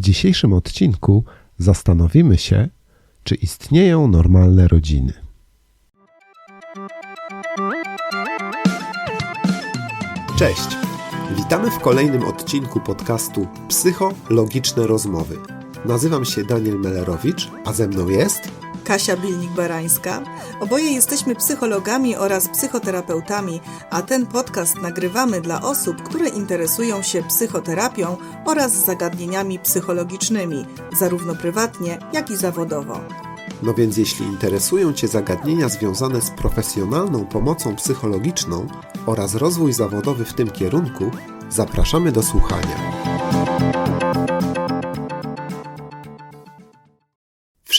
dzisiejszym odcinku zastanowimy się, czy istnieją normalne rodziny. Cześć! Witamy w kolejnym odcinku podcastu Psychologiczne Rozmowy. Nazywam się Daniel Melerowicz, a ze mną jest Kasia Bilnik-Barańska. Oboje jesteśmy psychologami oraz psychoterapeutami, a ten podcast nagrywamy dla osób, które interesują się psychoterapią oraz zagadnieniami psychologicznymi, zarówno prywatnie, jak i zawodowo. No więc jeśli interesują Cię zagadnienia związane z profesjonalną pomocą psychologiczną oraz rozwój zawodowy w tym kierunku, zapraszamy do słuchania.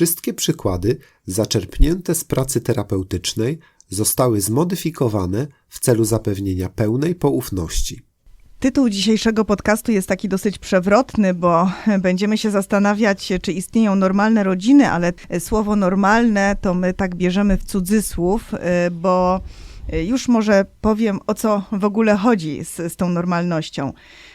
Wszystkie przykłady zaczerpnięte z pracy terapeutycznej zostały zmodyfikowane w celu zapewnienia pełnej poufności. Tytuł dzisiejszego podcastu jest taki dosyć przewrotny, bo będziemy się zastanawiać, czy istnieją normalne rodziny, ale słowo normalne to my tak bierzemy w cudzysłów, bo już może powiem, o co w ogóle chodzi z, z tą normalnością.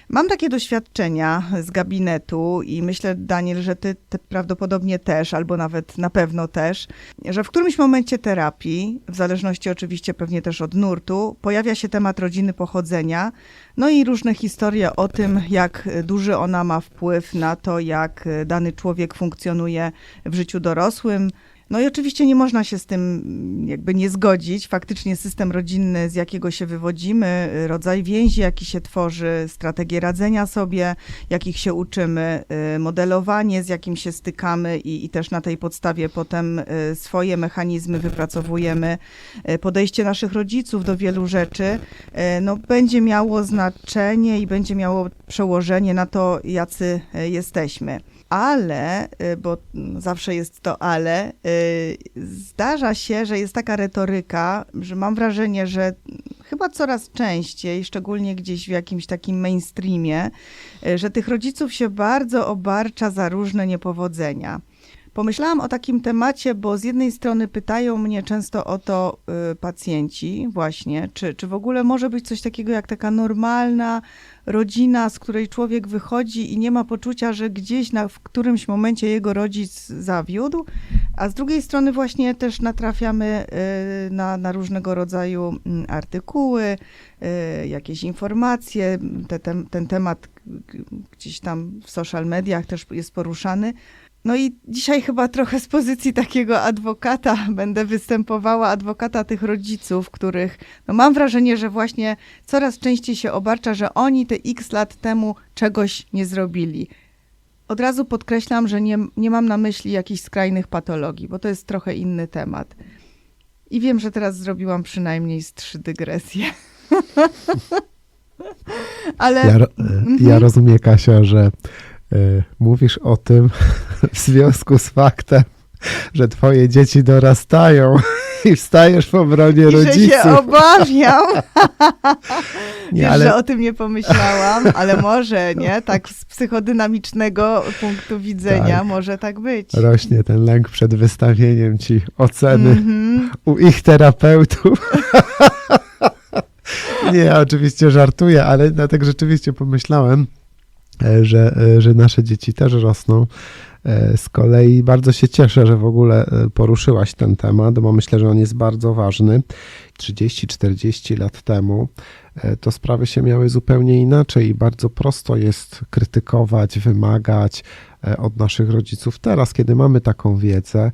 Mam takie doświadczenia z gabinetu i myślę, Daniel, że ty, ty, prawdopodobnie też, albo nawet na pewno też, że w którymś momencie terapii, w zależności oczywiście pewnie też od nurtu, pojawia się temat rodziny pochodzenia, no i różne historie o tym, jak duży ona ma wpływ na to, jak dany człowiek funkcjonuje w życiu dorosłym, no i oczywiście nie można się z tym mm, jakby nie zgodzić. Faktycznie system rodzinny, z jakiego się wywodzimy, rodzaj więzi, jaki się tworzy, strategie radzenia sobie, jakich się uczymy, y, modelowanie, z jakim się stykamy i, i też na tej podstawie potem y, swoje mechanizmy wypracowujemy, y, podejście naszych rodziców do wielu rzeczy, no będzie miało znaczenie i będzie miało przełożenie na to, jacy jesteśmy ale, y, bo zawsze jest to ale, y, zdarza się, że jest taka retoryka, że mam wrażenie, że chyba coraz częściej, szczególnie gdzieś w jakimś takim mainstreamie, y, że tych rodziców się bardzo obarcza za różne niepowodzenia. Pomyślałam o takim temacie, bo z jednej strony pytają mnie często o to y, pacjenci, właśnie, czy, czy w ogóle może być coś takiego jak taka normalna rodzina, z której człowiek wychodzi i nie ma poczucia, że gdzieś na, w którymś momencie jego rodzic zawiódł, a z drugiej strony właśnie też natrafiamy y, na, na różnego rodzaju mm, artykuły, y, jakieś informacje, te, ten, ten temat gdzieś tam w social mediach też jest poruszany. No i dzisiaj chyba trochę z pozycji takiego adwokata będę występowała, adwokata tych rodziców, których no mam wrażenie, że właśnie coraz częściej się obarcza, że oni te x lat temu czegoś nie zrobili. Od razu podkreślam, że nie, nie mam na myśli jakichś skrajnych patologii, bo to jest trochę inny temat. I wiem, że teraz zrobiłam przynajmniej z trzy dygresje. Ale. Ja, ja mhm. rozumiem, Kasia, że mówisz o tym w związku z faktem, że twoje dzieci dorastają i wstajesz w obronie I rodziców. Że się obawiam. nie, Wiesz, ale... że o tym nie pomyślałam, ale może, nie? Tak z psychodynamicznego punktu widzenia tak. może tak być. Rośnie ten lęk przed wystawieniem ci oceny mm -hmm. u ich terapeutów. nie, oczywiście żartuję, ale tak rzeczywiście pomyślałem, że, e, że nasze dzieci też rosną. E, z kolei bardzo się cieszę, że w ogóle poruszyłaś ten temat, bo myślę, że on jest bardzo ważny. 30-40 lat temu to sprawy się miały zupełnie inaczej i bardzo prosto jest krytykować, wymagać od naszych rodziców teraz, kiedy mamy taką wiedzę,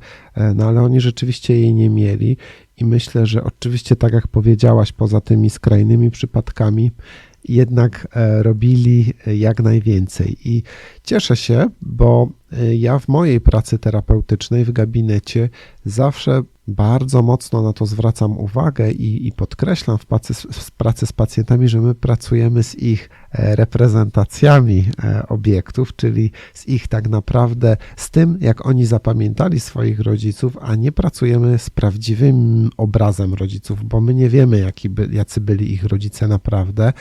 no ale oni rzeczywiście jej nie mieli i myślę, że oczywiście tak jak powiedziałaś, poza tymi skrajnymi przypadkami, jednak e, robili e, jak najwięcej. I cieszę się, bo e, ja w mojej pracy terapeutycznej w gabinecie zawsze bardzo mocno na to zwracam uwagę i, i podkreślam w pracy, w pracy z pacjentami, że my pracujemy z ich reprezentacjami obiektów, czyli z ich tak naprawdę, z tym, jak oni zapamiętali swoich rodziców, a nie pracujemy z prawdziwym obrazem rodziców, bo my nie wiemy, jaki by, jacy byli ich rodzice naprawdę.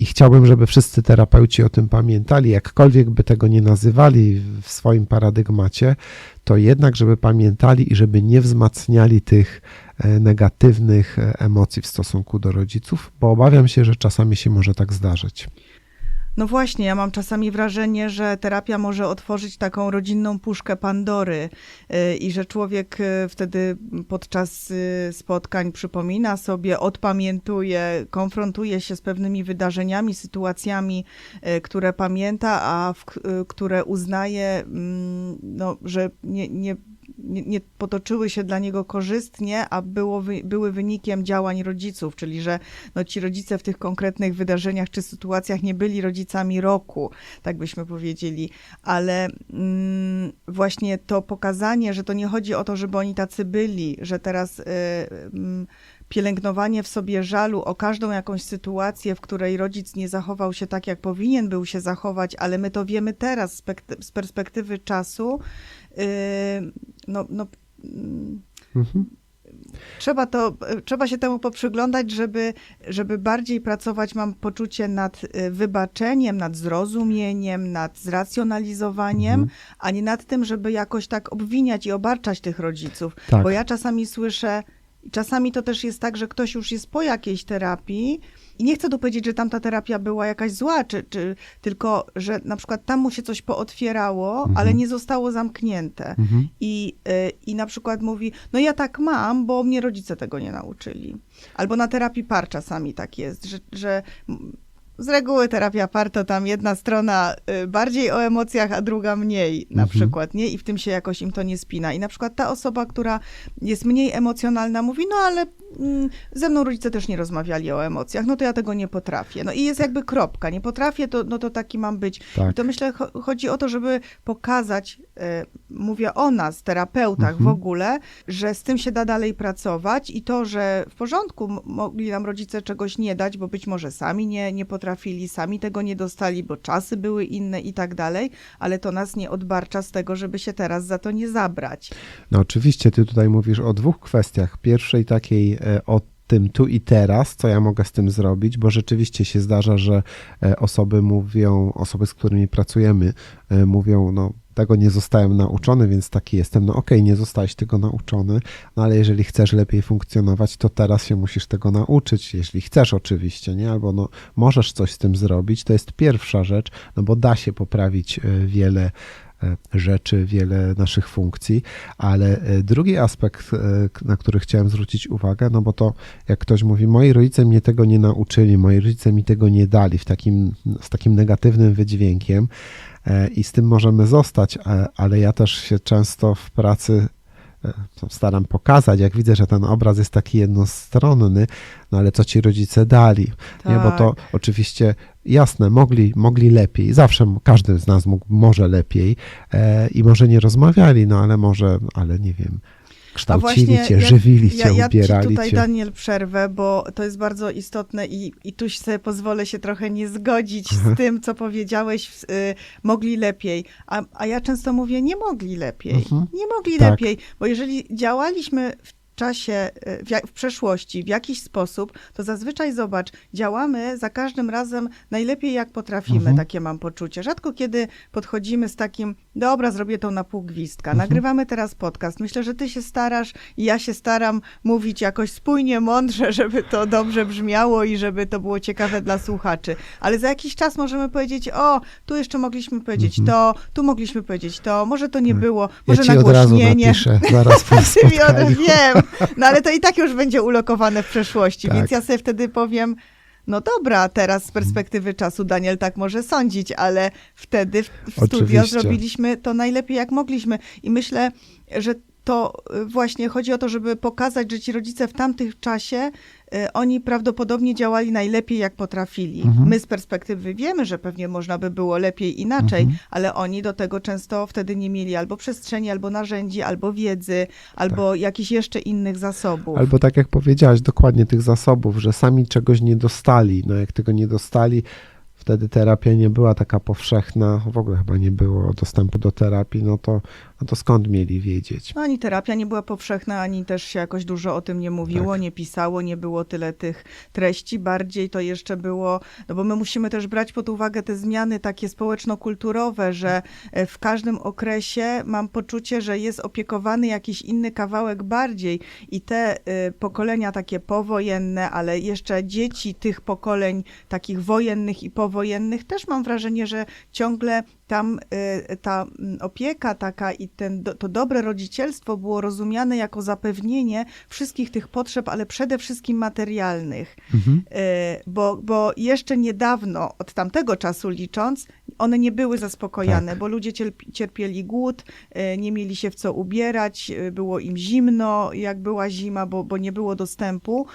I chciałbym, żeby wszyscy terapeuci o tym pamiętali, jakkolwiek by tego nie nazywali w swoim paradygmacie, to jednak, żeby pamiętali i żeby nie wzmacniali tych e, negatywnych e, emocji w stosunku do rodziców, bo obawiam się, że czasami się może tak zdarzyć. No właśnie, ja mam czasami wrażenie, że terapia może otworzyć taką rodzinną puszkę Pandory y, i że człowiek y, wtedy podczas y, spotkań przypomina sobie, odpamiętuje, konfrontuje się z pewnymi wydarzeniami, sytuacjami, które pamięta, a w, które uznaje, mm, no, że nie, nie nie, nie potoczyły się dla niego korzystnie, a było były wynikiem działań rodziców, czyli że no, ci rodzice w tych konkretnych wydarzeniach czy sytuacjach nie byli rodzicami roku, tak byśmy powiedzieli, ale mm, właśnie to pokazanie, że to nie chodzi o to, żeby oni tacy byli, że teraz y, mm, pielęgnowanie w sobie żalu o każdą jakąś sytuację, w której rodzic nie zachował się tak, jak powinien był się zachować, ale my to wiemy teraz z, pek- z perspektywy czasu, no, no, mm, Mhm. trzeba, to, trzeba się temu poprzyglądać, żeby, żeby bardziej pracować, mam poczucie, nad y, wybaczeniem, nad zrozumieniem, nad zracjonalizowaniem, Mhm. a nie nad tym, żeby jakoś tak obwiniać i obarczać tych rodziców. Tak. Bo ja czasami słyszę, i czasami to też jest tak, że ktoś już jest po jakiejś terapii i nie chcę tu powiedzieć, że tamta terapia była jakaś zła, czy, czy tylko, że na przykład tam mu się coś pootwierało, Mhm. ale nie zostało zamknięte. Mhm. I, y, I na przykład mówi, no ja tak mam, bo mnie rodzice tego nie nauczyli. Albo na terapii par czasami tak jest, że, że z reguły terapia par to tam jedna strona y, bardziej o emocjach, a druga mniej na Mhm. przykład, nie? I w tym się jakoś im to nie spina. I na przykład ta osoba, która jest mniej emocjonalna, mówi, no ale ze mną rodzice też nie rozmawiali o emocjach, no to ja tego nie potrafię. No i jest jakby kropka, nie potrafię, to, no to taki mam być. Tak. I to myślę, cho- chodzi o to, żeby pokazać, e, mówię o nas, terapeutach Mhm. w ogóle, że z tym się da dalej pracować i to, że w porządku mogli nam rodzice czegoś nie dać, bo być może sami nie, nie potrafili, sami tego nie dostali, bo czasy były inne i tak dalej, ale to nas nie odbarcza z tego, żeby się teraz za to nie zabrać. No oczywiście, ty tutaj mówisz o dwóch kwestiach. Pierwszej takiej e, o tym tu i teraz, co ja mogę z tym zrobić, bo rzeczywiście się zdarza, że e, osoby mówią, osoby, z którymi pracujemy, e, mówią, no tego nie zostałem nauczony, więc taki jestem. No okej, nie zostałeś tego nauczony, no ale jeżeli chcesz lepiej funkcjonować, to teraz się musisz tego nauczyć, jeśli chcesz oczywiście, nie? Albo no możesz coś z tym zrobić, to jest pierwsza rzecz, no bo da się poprawić e, wiele e, rzeczy, wiele naszych funkcji, ale e, drugi aspekt, e, na który chciałem zwrócić uwagę, no bo to jak ktoś mówi, moi rodzice mnie tego nie nauczyli, moi rodzice mi tego nie dali w takim, z takim negatywnym wydźwiękiem e, i z tym możemy zostać, e, ale ja też się często w pracy e, staram pokazać, jak widzę, że ten obraz jest taki jednostronny, no ale co ci rodzice dali, nie, bo to Tak. oczywiście jasne, mogli, mogli lepiej. Zawsze każdy z nas mógł może lepiej e, i może nie rozmawiali, no ale może, ale nie wiem, kształcili właśnie cię, ja- żywili cię, Ja, ja ci ubierali tutaj, cię. Daniel, przerwę, bo to jest bardzo istotne i, i tu sobie pozwolę się trochę nie zgodzić Mhm. z tym, co powiedziałeś, y, mogli lepiej. A, a ja często mówię, nie mogli lepiej. Mhm. Nie mogli Tak. lepiej, bo jeżeli działaliśmy w czasie, y, w, jak- w przeszłości, w jakiś sposób, to zazwyczaj zobacz, działamy za każdym razem najlepiej jak potrafimy, Mhm. takie mam poczucie. Rzadko kiedy podchodzimy z takim, dobra, zrobię to na pół gwizdka, Mhm. nagrywamy teraz podcast. Myślę, że ty się starasz i ja się staram mówić jakoś spójnie, mądrze, żeby to dobrze brzmiało i żeby to było ciekawe dla słuchaczy. Ale za jakiś czas możemy powiedzieć, o, tu jeszcze mogliśmy powiedzieć to, tu mogliśmy powiedzieć to, może to nie było, Mhm. Ja może ci od razu nagłośnienie. napiszę, zaraz po spotkaniu. wiem, no ale to i tak już będzie ulokowane w przeszłości, Tak. więc ja sobie wtedy powiem, no dobra, teraz z perspektywy czasu Daniel tak może sądzić, ale wtedy w, w studio zrobiliśmy to najlepiej jak mogliśmy i myślę, że to y, właśnie chodzi o to, żeby pokazać, że ci rodzice w tamtym czasie, y, oni prawdopodobnie działali najlepiej jak potrafili. Mhm. My z perspektywy wiemy, że pewnie można by było lepiej inaczej, Mhm. ale oni do tego często wtedy nie mieli albo przestrzeni, albo narzędzi, albo wiedzy, albo jakichś jeszcze innych zasobów. Tak. Albo tak jak powiedziałaś, dokładnie tych zasobów, że sami czegoś nie dostali. No jak tego nie dostali, wtedy terapia nie była taka powszechna, w ogóle chyba nie było dostępu do terapii, no to, no to skąd mieli wiedzieć? No, ani terapia nie była powszechna, ani też się jakoś dużo o tym nie mówiło, Tak. nie pisało, nie było tyle tych treści. Bardziej to jeszcze było, no bo my musimy też brać pod uwagę te zmiany takie społeczno-kulturowe, że e, w każdym okresie mam poczucie, że jest opiekowany jakiś inny kawałek bardziej i te y, pokolenia takie powojenne, ale jeszcze dzieci tych pokoleń takich wojennych i powojennych też mam wrażenie, że ciągle tam y, ta mm, opieka taka i ten, to dobre rodzicielstwo było rozumiane jako zapewnienie wszystkich tych potrzeb, ale przede wszystkim materialnych. Mhm. Y, bo, bo jeszcze niedawno, od tamtego czasu licząc, one nie były zaspokojane, Tak. bo ludzie cierp- cierpieli głód, y, nie mieli się w co ubierać, było im zimno, jak była zima, bo, bo nie było dostępu.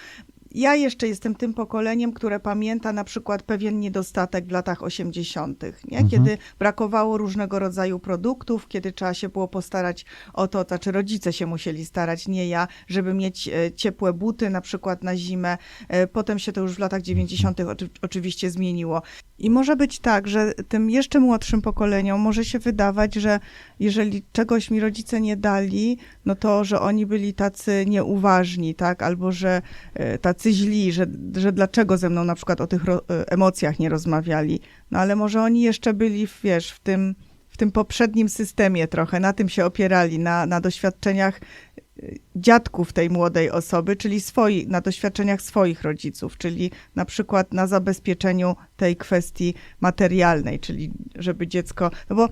Ja jeszcze jestem tym pokoleniem, które pamięta na przykład pewien niedostatek w latach 80., nie? Mhm. kiedy brakowało różnego rodzaju produktów, kiedy trzeba się było postarać o to, znaczy rodzice się musieli starać, nie ja, żeby mieć e, ciepłe buty na przykład na zimę. E, Potem się to już w latach 90. oczy- oczywiście zmieniło. I może być tak, że tym jeszcze młodszym pokoleniom może się wydawać, że jeżeli czegoś mi rodzice nie dali, no to, że oni byli tacy nieuważni, tak? Albo że e, tacy źli, że, że dlaczego ze mną na przykład o tych e, emocjach nie rozmawiali. No ale może oni jeszcze byli, w, wiesz, w tym, w tym poprzednim systemie trochę, na tym się opierali, na, na doświadczeniach e, dziadków tej młodej osoby, czyli swoi, na doświadczeniach swoich rodziców, czyli na przykład na zabezpieczeniu tej kwestii materialnej, czyli żeby dziecko, no bo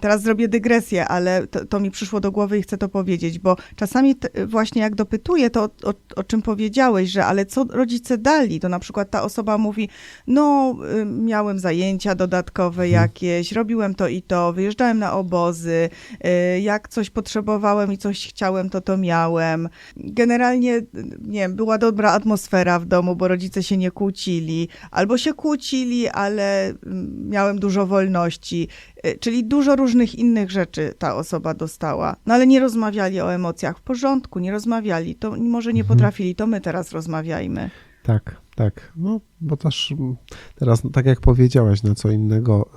teraz zrobię dygresję, ale to, to mi przyszło do głowy i chcę to powiedzieć, bo czasami t- właśnie jak dopytuję to, o, o czym powiedziałeś, że ale co rodzice dali, to na przykład ta osoba mówi, no miałem zajęcia dodatkowe jakieś, robiłem to i to, wyjeżdżałem na obozy, y, jak coś potrzebowałem i coś chciałem, to to miałem. Generalnie, nie wiem, była dobra atmosfera w domu, bo rodzice się nie kłócili, albo się kłócili, ale mm, miałem dużo wolności. Y, Czyli dużo różnych innych rzeczy ta osoba dostała. No ale nie rozmawiali o emocjach. W porządku, nie rozmawiali. To może nie Mhm. potrafili, to my teraz rozmawiajmy. Tak, tak. No, bo też teraz, tak jak powiedziałaś, na co innego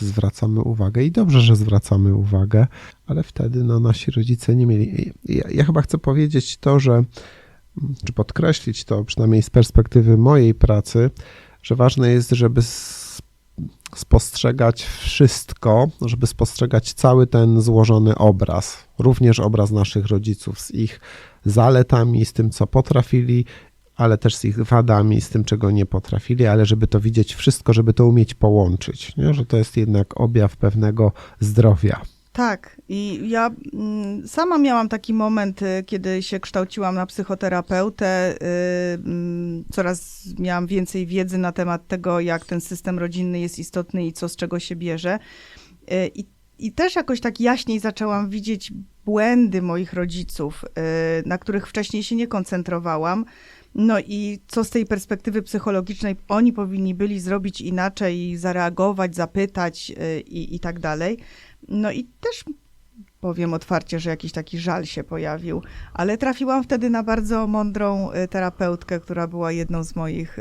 y, zwracamy uwagę i dobrze, że zwracamy uwagę, ale wtedy no, nasi rodzice nie mieli. Ja, ja chyba chcę powiedzieć to, że, mm, czy podkreślić to, przynajmniej z perspektywy mojej pracy, że ważne jest, żeby spostrzegać wszystko, żeby spostrzegać cały ten złożony obraz, również obraz naszych rodziców z ich zaletami, z tym, co potrafili, ale też z ich wadami, z tym, czego nie potrafili, ale żeby to widzieć wszystko, żeby to umieć połączyć, nie? że to jest jednak objaw pewnego zdrowia. Tak, i ja mm, sama miałam taki moment, y, kiedy się kształciłam na psychoterapeutę. y, mm, Coraz miałam więcej wiedzy na temat tego, jak ten system rodzinny jest istotny i co z czego się bierze. Y, I, i też jakoś tak jaśniej zaczęłam widzieć błędy moich rodziców, na których wcześniej się nie koncentrowałam. No i co z tej perspektywy psychologicznej oni powinni byli zrobić inaczej, zareagować, zapytać i, i tak dalej. No i też powiem otwarcie, że jakiś taki żal się pojawił, ale trafiłam wtedy na bardzo mądrą y, terapeutkę, która była jedną z moich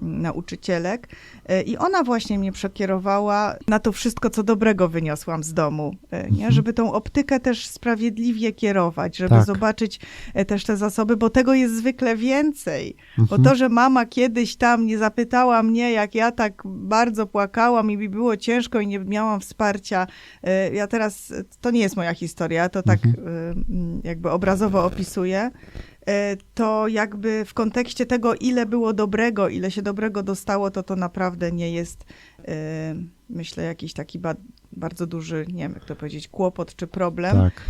nauczycielek y, i ona właśnie mnie przekierowała na to wszystko, co dobrego wyniosłam z domu, y, nie? Mhm. żeby tą optykę też sprawiedliwie kierować, żeby Tak. zobaczyć też te zasoby, bo tego jest zwykle więcej. Bo Mhm. to, że mama kiedyś tam nie zapytała mnie, jak ja tak bardzo płakałam i mi było ciężko i nie miałam wsparcia, ja teraz, to nie jest moja historia, to tak y, mm, jakby obrazowo opisuję, y, to jakby w kontekście tego, ile było dobrego, ile się dobrego dostało, to to naprawdę nie jest, y, myślę, jakiś taki ba- bardzo duży, nie wiem jak to powiedzieć, kłopot czy problem. Tak.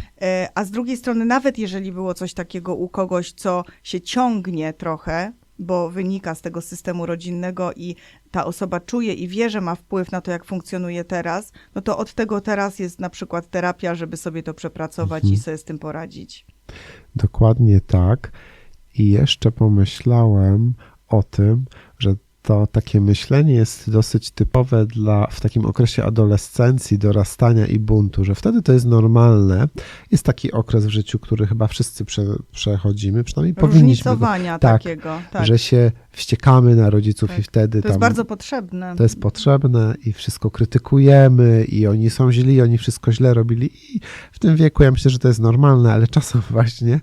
A z drugiej strony, nawet jeżeli było coś takiego u kogoś, co się ciągnie trochę, bo wynika z tego systemu rodzinnego i ta osoba czuje i wie, że ma wpływ na to, jak funkcjonuje teraz, no to od tego teraz jest na przykład terapia, żeby sobie to przepracować Mhm. i sobie z tym poradzić. Dokładnie tak. I jeszcze pomyślałem o tym, że to takie myślenie jest dosyć typowe dla w takim okresie adolescencji, dorastania i buntu, że wtedy to jest normalne. Jest taki okres w życiu, który chyba wszyscy prze, przechodzimy, przynajmniej powinniśmy, go, Różnicowania tak, takiego. Tak. że się wściekamy na rodziców Tak. i wtedy To jest tam bardzo potrzebne. to jest potrzebne i wszystko krytykujemy i oni są źli, oni wszystko źle robili i w tym wieku ja myślę, że to jest normalne, ale czasem właśnie,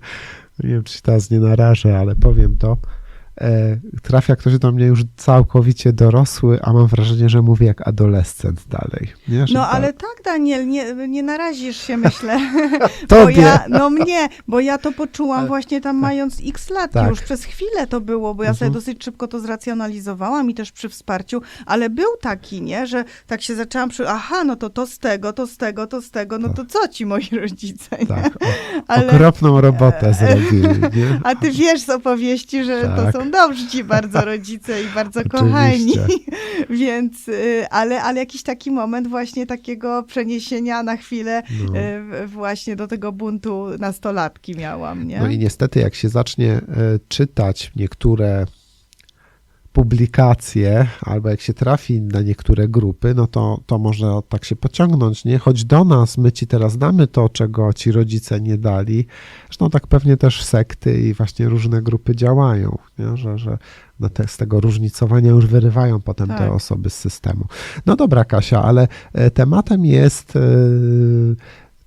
nie wiem czy się teraz nie narażę, ale powiem to, trafia ktoś do mnie już całkowicie dorosły, a mam wrażenie, że mówi jak adolescent dalej. Nie? No tak. ale tak, Daniel, nie, nie narazisz się, myślę. Bo Tobie. ja, no mnie, bo ja to poczułam Ale- właśnie tam mając x lat Tak. już. Przez chwilę to było, bo ja sobie Mhm. dosyć szybko to zracjonalizowałam i też przy wsparciu, ale był taki, nie, że tak się zaczęłam przy, aha, no to to z tego, to z tego, to z tego, no to co ci moi rodzice, nie? Tak, o, Ale, okropną robotę zrobili, nie? a ty wiesz z opowieści, że Tak. to są dobrzy ci bardzo rodzice i bardzo kochani. Więc, y, ale, ale jakiś taki moment właśnie takiego przeniesienia na chwilę No. y, w- właśnie do tego buntu nastolatki miałam, nie? No i niestety, jak się zacznie e, czytać niektóre publikacje, albo jak się trafi na niektóre grupy, no to, to może tak się pociągnąć, nie? Chodź do nas, my ci teraz damy to, czego ci rodzice nie dali. Zresztą tak pewnie też sekty i właśnie różne grupy działają, nie? Że, że no te, z tego różnicowania już wyrywają potem te Tak. osoby z systemu. No dobra, Kasia, ale e, tematem jest e,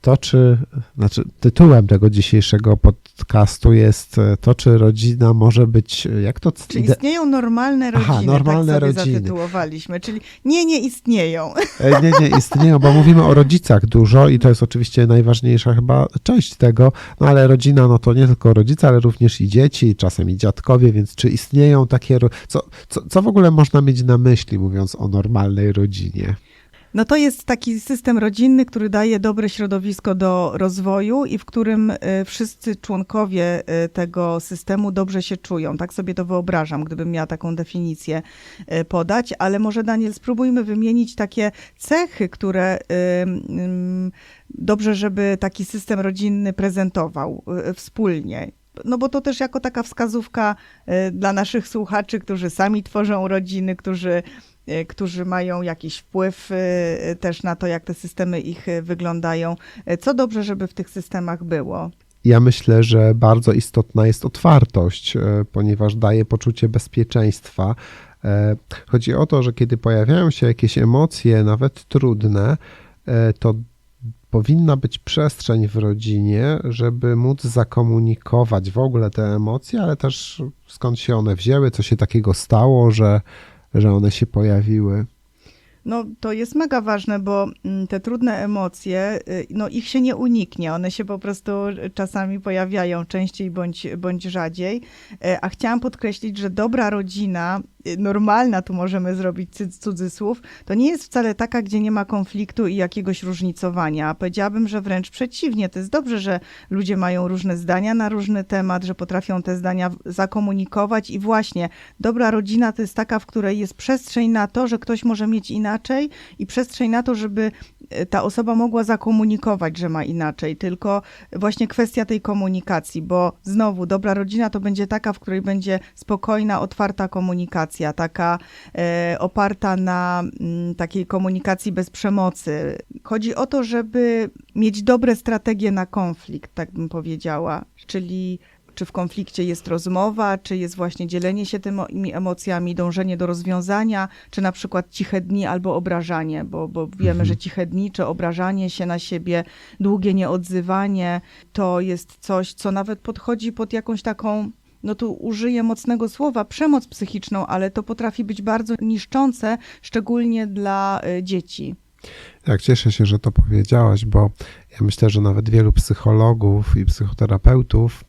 to, czy, znaczy tytułem tego dzisiejszego podcastu jest e, to, czy rodzina może być, e, jak to... Czy istnieją normalne Aha, rodziny? normalne tak sobie rodziny. zatytułowaliśmy, czyli nie, nie istnieją. E, Nie, nie istnieją, bo mówimy o rodzicach dużo i to jest oczywiście najważniejsza chyba część tego, no ale rodzina no to nie tylko rodzice, ale również i dzieci, czasem i dziadkowie, więc czy istnieją takie, co, co, co w ogóle można mieć na myśli mówiąc o normalnej rodzinie? No to jest taki system rodzinny, który daje dobre środowisko do rozwoju i w którym y, wszyscy członkowie y, tego systemu dobrze się czują. Tak sobie to wyobrażam, gdybym miała taką definicję y, podać, ale może Daniel, spróbujmy wymienić takie cechy, które ym, dobrze, żeby taki system rodzinny prezentował wspólnie. No bo to też jako taka wskazówka y, dla naszych słuchaczy, którzy sami tworzą rodziny, którzy y, którzy mają jakiś wpływ y, też na to, jak te systemy ich wyglądają. Co dobrze, żeby w tych systemach było? Ja myślę, że bardzo istotna jest otwartość, e, ponieważ daje poczucie bezpieczeństwa. E, Chodzi o to, że kiedy pojawiają się jakieś emocje, nawet trudne, e, to powinna być przestrzeń w rodzinie, żeby móc zakomunikować w ogóle te emocje, ale też skąd się one wzięły, co się takiego stało, że, że one się pojawiły. No, to jest mega ważne, bo mm, te trudne emocje, y, no ich się nie uniknie. One się po prostu czasami pojawiają częściej bądź, bądź rzadziej. E, A chciałam podkreślić, że dobra rodzina, normalna, tu możemy zrobić cudzysłów, to nie jest wcale taka, gdzie nie ma konfliktu i jakiegoś różnicowania. Powiedziałabym, że wręcz przeciwnie. To jest dobrze, że ludzie mają różne zdania na różny temat, że potrafią te zdania zakomunikować i właśnie dobra rodzina to jest taka, w której jest przestrzeń na to, że ktoś może mieć inaczej i przestrzeń na to, żeby ta osoba mogła zakomunikować, że ma inaczej. Tylko właśnie kwestia tej komunikacji, bo znowu dobra rodzina to będzie taka, w której będzie spokojna, otwarta komunikacja, taka e, oparta na mm, takiej komunikacji bez przemocy. Chodzi o to, żeby mieć dobre strategie na konflikt, tak bym powiedziała, czyli czy w konflikcie jest rozmowa, czy jest właśnie dzielenie się tymi emocjami, dążenie do rozwiązania, czy na przykład ciche dni albo obrażanie, bo, bo wiemy, Mhm. że ciche dni, czy obrażanie się na siebie, długie nieodzywanie, to jest coś, co nawet podchodzi pod jakąś taką no tu użyję mocnego słowa, przemoc psychiczną, ale to potrafi być bardzo niszczące, szczególnie dla y, dzieci. Tak, cieszę się, że to powiedziałaś, bo ja myślę, że nawet wielu psychologów i psychoterapeutów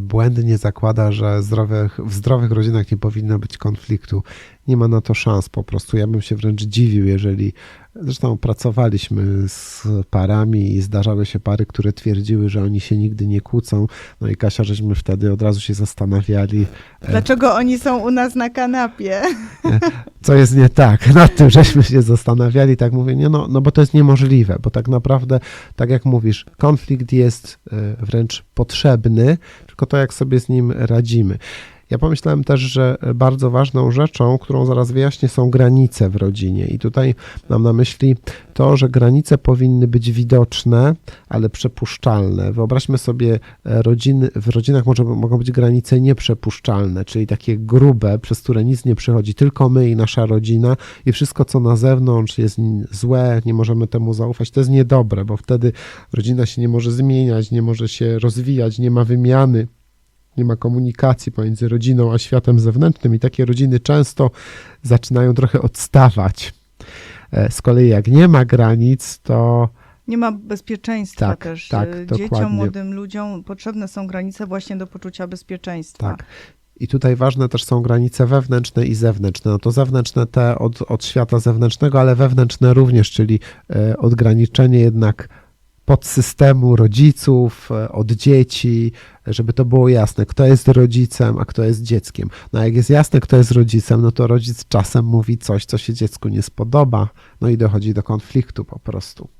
błędnie zakłada, że zdrowych, w zdrowych rodzinach nie powinno być konfliktu. Nie ma na to szans po prostu. Ja bym się wręcz dziwił, jeżeli. Zresztą pracowaliśmy z parami i zdarzały się pary, które twierdziły, że oni się nigdy nie kłócą. No i Kasia, żeśmy wtedy od razu się zastanawiali, e, Dlaczego oni są u nas na kanapie? co jest nie tak. Nad tym żeśmy się zastanawiali, tak mówię, nie, no, no bo to jest niemożliwe, bo tak naprawdę, tak jak mówisz, konflikt jest e, wręcz potrzebny, tylko to, jak sobie z nim radzimy. Ja pomyślałem też, że bardzo ważną rzeczą, którą zaraz wyjaśnię, są granice w rodzinie. I tutaj mam na myśli to, że granice powinny być widoczne, ale przepuszczalne. Wyobraźmy sobie e, rodziny, w rodzinach może, mogą być granice nieprzepuszczalne, czyli takie grube, przez które nic nie przechodzi, tylko my i nasza rodzina i wszystko, co na zewnątrz jest złe, nie możemy temu zaufać, to jest niedobre, bo wtedy rodzina się nie może zmieniać, nie może się rozwijać, nie ma wymiany nie ma komunikacji pomiędzy rodziną a światem zewnętrznym, i takie rodziny często zaczynają trochę odstawać. E, Z kolei, jak nie ma granic, to Nie ma bezpieczeństwa Tak, też. tak, dokładnie. Dzieciom, młodym ludziom potrzebne są granice właśnie do poczucia bezpieczeństwa. Tak. I tutaj ważne też są granice wewnętrzne i zewnętrzne. No to zewnętrzne te od, od świata zewnętrznego, ale wewnętrzne również, czyli e, odgraniczenie jednak podsystemu rodziców, e, od dzieci, żeby to było jasne, kto jest rodzicem, a kto jest dzieckiem. No jak jest jasne, kto jest rodzicem, no to rodzic czasem mówi coś, co się dziecku nie spodoba, no i dochodzi do konfliktu po prostu.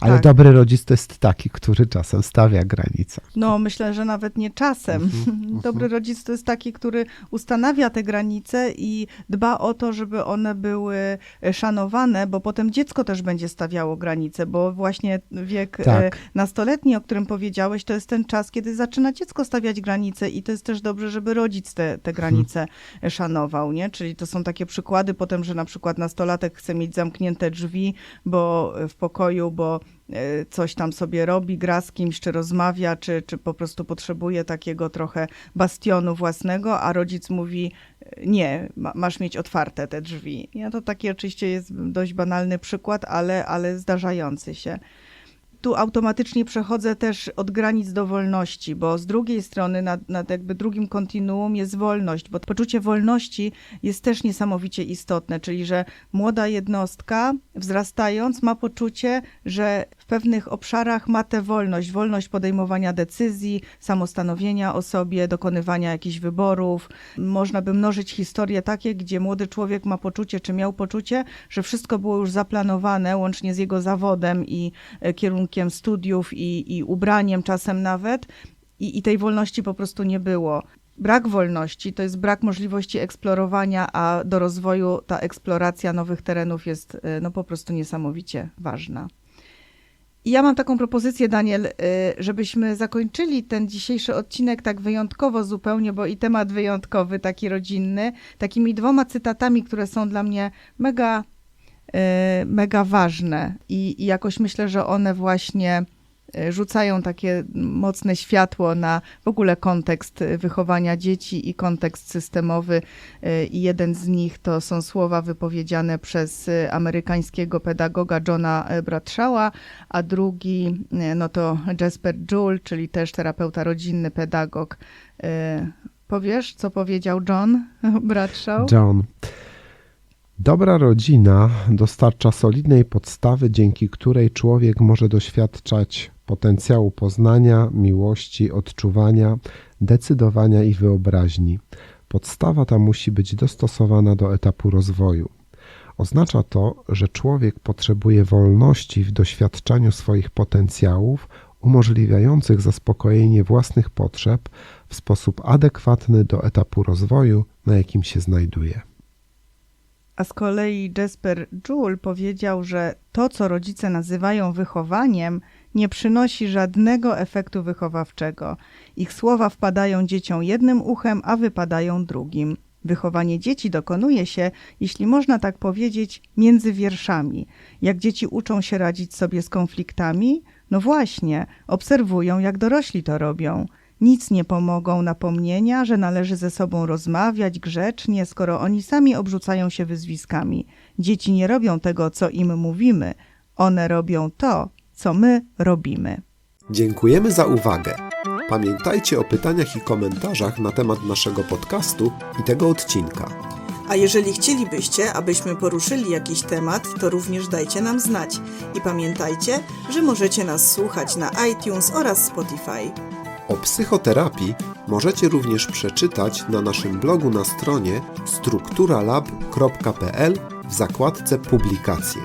Ale Tak. dobry rodzic to jest taki, który czasem stawia granice. No, myślę, że nawet nie czasem. Mhm, Dobry rodzic to jest taki, który ustanawia te granice i dba o to, żeby one były e, szanowane, bo potem dziecko też będzie stawiało granice, bo właśnie wiek e, Tak. nastoletni, o którym powiedziałeś, to jest ten czas, kiedy zaczyna dziecko stawiać granice i to jest też dobrze, żeby rodzic te, te granice e, szanował, nie? Czyli to są takie przykłady potem, że na przykład nastolatek chce mieć zamknięte drzwi, bo w pokoju, bo coś tam sobie robi, gra z kimś, czy rozmawia, czy, czy po prostu potrzebuje takiego trochę bastionu własnego, a rodzic mówi, e, nie, ma, masz mieć otwarte te drzwi. Ja to taki oczywiście jest dość banalny przykład, ale, ale zdarzający się. Tu automatycznie przechodzę też od granic do wolności, bo z drugiej strony, nad, jakby drugim kontinuum jest wolność, bo poczucie wolności jest też niesamowicie istotne, czyli że młoda jednostka wzrastając ma poczucie, że w pewnych obszarach ma tę wolność, wolność podejmowania decyzji, samostanowienia o sobie, dokonywania jakichś wyborów. Można by mnożyć historie takie, gdzie młody człowiek ma poczucie, czy miał poczucie, że wszystko było już zaplanowane, łącznie z jego zawodem i e, kierunkiem studiów i, i ubraniem czasem nawet. I, I tej wolności po prostu nie było. Brak wolności to jest brak możliwości eksplorowania, a do rozwoju ta eksploracja nowych terenów jest e, no, po prostu niesamowicie ważna. I ja mam taką propozycję, Daniel, y, żebyśmy zakończyli ten dzisiejszy odcinek tak wyjątkowo zupełnie, bo i temat wyjątkowy, taki rodzinny, takimi dwoma cytatami, które są dla mnie mega, y, mega ważne. I, I jakoś myślę, że one właśnie y, rzucają takie mocne światło na w ogóle kontekst y, wychowania dzieci i kontekst systemowy. Y, I jeden z nich to są słowa wypowiedziane przez y, amerykańskiego pedagoga Johna y, Bradshaw'a, a drugi y, no to Jasper Joule, czyli też terapeuta rodzinny, pedagog. Y, Powiesz, co powiedział John Bradshaw? John. Dobra rodzina dostarcza solidnej podstawy, dzięki której człowiek może doświadczać potencjału poznania, miłości, odczuwania, decydowania i wyobraźni. Podstawa ta musi być dostosowana do etapu rozwoju. Oznacza to, że człowiek potrzebuje wolności w doświadczaniu swoich potencjałów, umożliwiających zaspokojenie własnych potrzeb w sposób adekwatny do etapu rozwoju, na jakim się znajduje. A z kolei Jasper Joule powiedział, że to, co rodzice nazywają wychowaniem, nie przynosi żadnego efektu wychowawczego. Ich słowa wpadają dzieciom jednym uchem, a wypadają drugim. Wychowanie dzieci dokonuje się, jeśli można tak powiedzieć, między wierszami. Jak dzieci uczą się radzić sobie z konfliktami? No właśnie, obserwują, jak dorośli to robią. Nic nie pomogą napomnienia, że należy ze sobą rozmawiać grzecznie, skoro oni sami obrzucają się wyzwiskami. Dzieci nie robią tego, co im mówimy, one robią to, co my robimy. Dziękujemy za uwagę. Pamiętajcie o pytaniach i komentarzach na temat naszego podcastu i tego odcinka. A jeżeli chcielibyście, abyśmy poruszyli jakiś temat, to również dajcie nam znać. I pamiętajcie, że możecie nas słuchać na iTunes oraz Spotify. O psychoterapii możecie również przeczytać na naszym blogu na stronie strukturalab.pl w zakładce Publikacje.